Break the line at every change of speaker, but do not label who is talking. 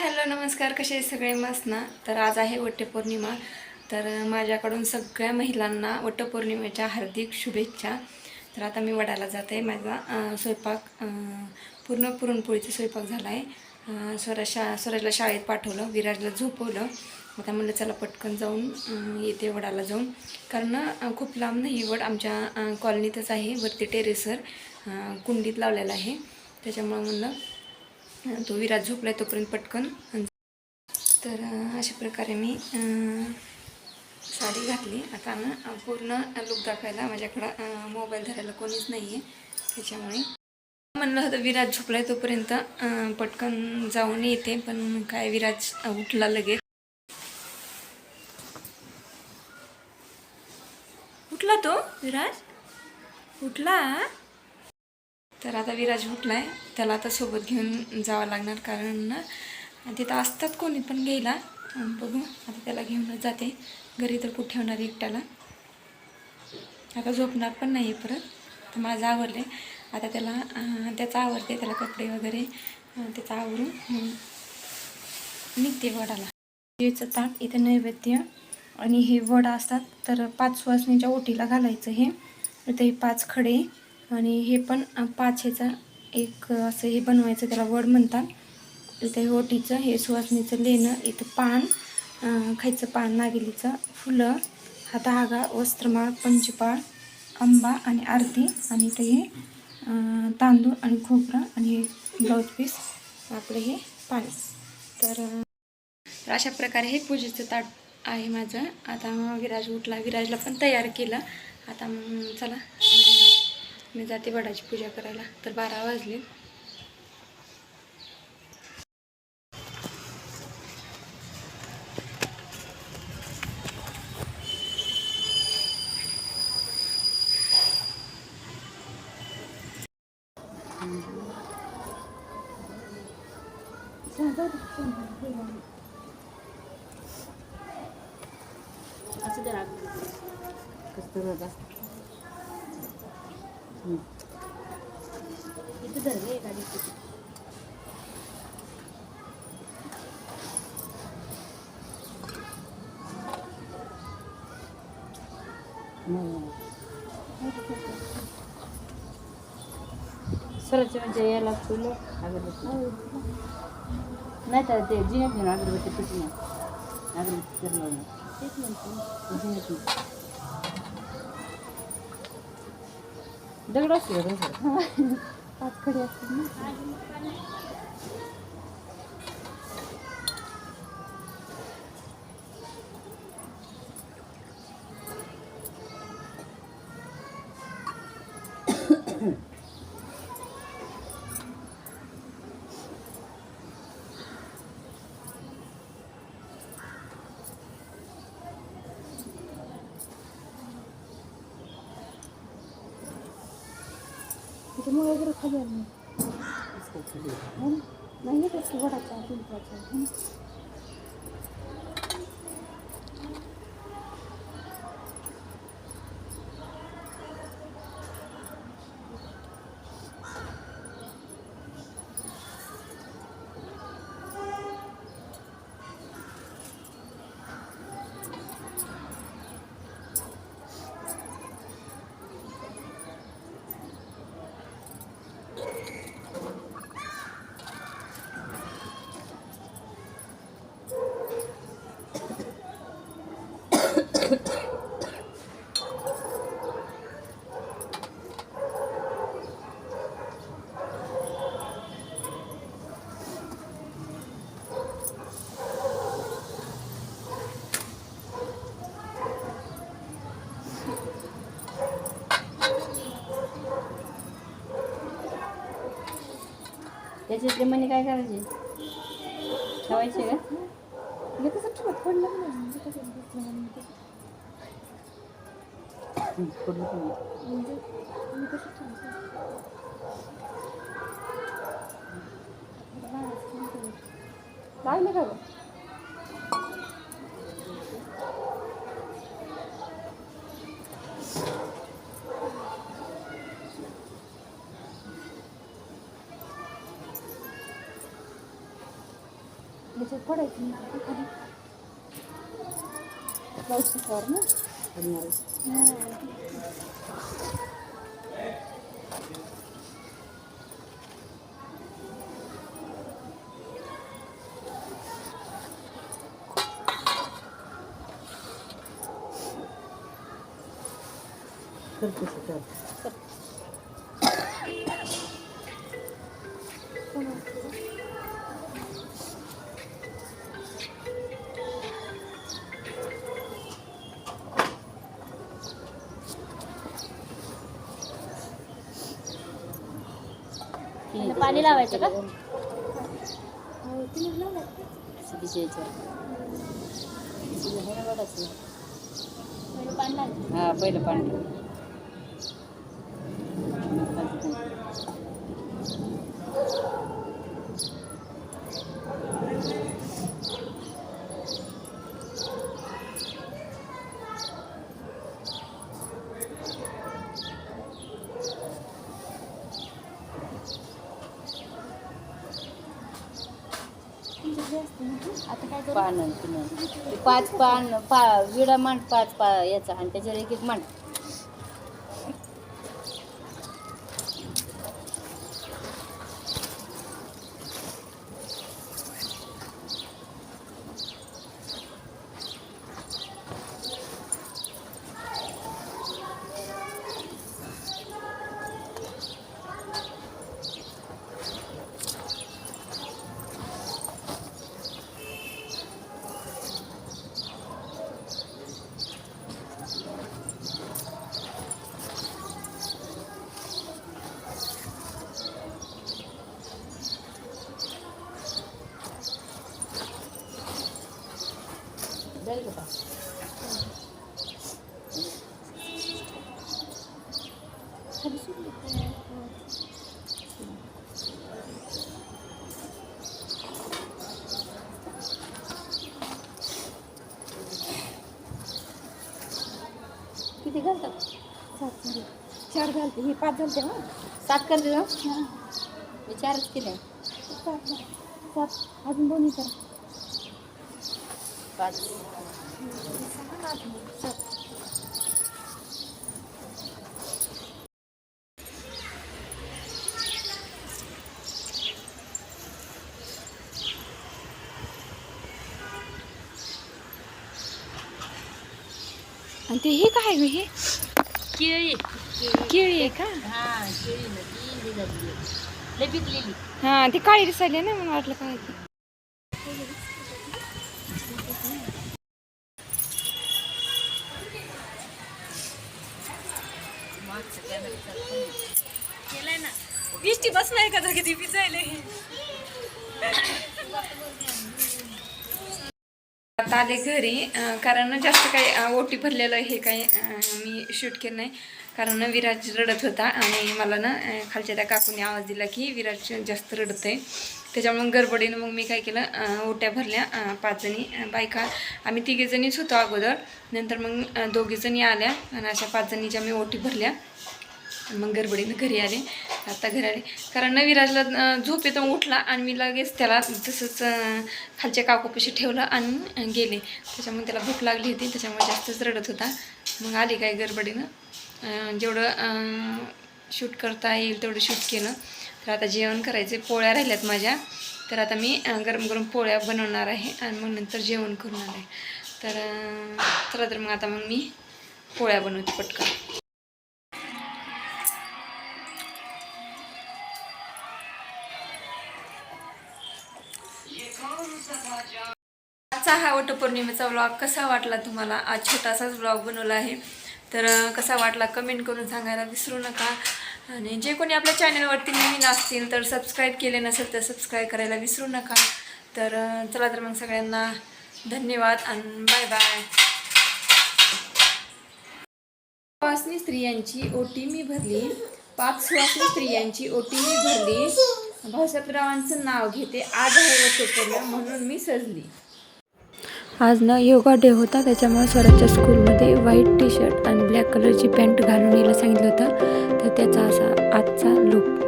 Hello नमस्कार. कसे सगळे? मस्त ना? तर आज आहे वटपौर्णिमा. तर माझ्याकडून सगळ्या महिलांना वटपौर्णिमेच्या हार्दिक शुभेच्छा. तर आता मी वडाला जाते. माझा स्वयंपाक पूर्ण पुरणपोळीचा स्वयंपाक झाला आहे स्वराज शा स्वराजला शाळेत पाठवलं. विराजला झोपवलं. आता म्हणलं चला पटकन जाऊन येते वडाला जाऊन. कारण खूप लांब नाही. वड आमच्या कॉलनीतच आहे. वरती टेरेसवर कुंडीत लावलेला आहे. त्याच्यामुळं म्हणलं तो विराज झोपला आहे तोपर्यंत पटकन. तर अशा प्रकारे मी साडी घातली. आता ना पूर्ण लुक दाखवायला माझ्याकडं मोबाईल धरायला कोणीच नाही आहे त्याच्यामुळे म्हणलं होतं विराज झोपलाय तोपर्यंत पटकन जाऊन येते. पण काय विराज उठला लगेच. उठला तो विराज? उठला तर आता विराज उठलाय. त्याला आता सोबत घेऊन जावं लागणार कारण ना तिथं असतात कोणी पण घ्यायला. बघू. आता त्याला घेऊनच जाते. घरी तर कुठे ठेवणार एकट्याला. आता झोपणार पण नाही आहे परत. तर माझं आवरले आता त्याला त्याचं आवरते त्याला कपडे वगैरे त्याचं आवरून निघते वडाला. देवीचं ताट इथं नैवेद्य आणि हे वड असतात. तर पाच सुवासनीच्या ओटीला घालायचं हे. इथं हे पाच खडे आणि हे पण अं, पाच ह्याचा एक असं हे बनवायचं त्याला वड म्हणतात. इथं हे ओटीचं हे सुवासनीचं लेणं इथं पान खायचं पान नागिलीचं फुलं हा धागा वस्त्रमाळ पंचपाळ आंबा आणि आरती आणि इथं हे तांदूळ आणि खोबरं आणि हे ब्लाऊज पीस आपलं हे पाणी तर तर अशा प्रकारे हे पूजेचं ताट आहे माझं. आता विराज उठला. विराजला पण तयार केलं. आता चला. मी जाते वडाची पूजा करायला. तर बारा वाजले.
असं जरा कस्तुरबा इथं धरले गाडी सरच म्हणजे याला फुलं अगरबत्ती नाही तर ते जिन्यात घेऊन अगरबत्ती पिटली अगरबत्ती तर लावलं तेच म्हणतो जिन्यात दगड असतो तसं
पाच खडे असतात ना त्याच्यामुळे वगैरे खाली आलं नाही नाही येत की वडाच्या पिंपळाच्या
त्याच्यातले मनी काय करायचे ठेवायचे का
मी तसं ठेवत पडलं नाही म्हणजे कसं दिसलं म्हणून ते.
पडलं पण नाही.
म्हणजे मी कसं ठेवते लागले का गं
त्याच्यात Kırk kuşu kırk.
पाणी लावायचं का? पाणी लावायचं.
हा पहिलं पाणी. पान पाच पान पा विडा मांड पाच पा याचा आणि त्याच्यावर एक एक मांड जाईल का
किती घालतात
सात झाले घालते. हे पाच झालते ना
सात करते ना मी चारच केले.
सात सात. अजून दोन्ही करा.
पाच.
आणि ते हे काय ग हे?
केळी.
केळी आहे का?
हा केळी ती निघाली. लय पिकलेली
हा ती काळी दिसायली ना म्हणून वाटलं काय ते. इष्टी बस नाही का किती पिचायले आता आले घरी कारण जास्त काही ओटी भरलेलं हे काही मी शूट केलं नाही. कारण विराज रडत होता आणि मला ना खालच्या त्या काकूने आवाज दिला की विराज जास्त रडत आहे त्याच्यामुळे गडबडीनं मग मी काय केलं ओट्या भरल्या पाचजणी पाच जणी बायका. आम्ही तिघीजणीच होतो अगोदर. नंतर मग दोघीजणी आल्या आणि अशा पाचजणीच्या मी ओटी भरल्या. मग गडबडीनं घरी आले. आता घरी आले. कारण न विराजला झोप येतो उठला आणि मी लगेच त्याला तसंच खालच्या काकूपाशी ठेवलं आणि गेले. त्याच्यामुळे त्याला भूक लागली होती. त्याच्यामुळे जास्तच रडत होता. मग आले काय गडबडीनं? जेवढं शूट करता येईल तेवढं शूट केलं. तर आता जेवण करायचे पोळ्या राहिल्यात माझ्या. तर आता मी गरम गरम पोळ्या बनवणार आहे आणि मग नंतर जेवण करणार आहे. तर चला तर मग आता मग मी पोळ्या बनवते पटकन. आजचा हा वटपौर्णिमेचा व्लॉग कसा वाटला तुम्हाला? आज छोटासाच व्लॉग बनवला आहे. तर कसा वाटला कमेंट करून सांगायला विसरू नका. आणि जे कोणी आपल्या चॅनलवरती नवीन असतील तर सबस्क्राईब केले नसेल तर सबस्क्राईब करायला विसरू नका. तर चला तर मग सगळ्यांना धन्यवाद आणि बाय बाय सुवासनी स्त्रियांची ओटी मी भरली. पाच सुवासनी स्त्रियांची ओटी मी भरली. भाऊसाहेबरावांचं नाव घेते. आज आहे वटपौर्णिमा म्हणून मी सजली. आज ना योगा डे होता त्याच्यामुळे स्वराजच्या स्कूलमध्ये व्हाईट टी शर्ट आणि ब्लॅक कलरची पॅन्ट घालून यायला सांगितलं होतं. तर त्याचा असा आजचा लुक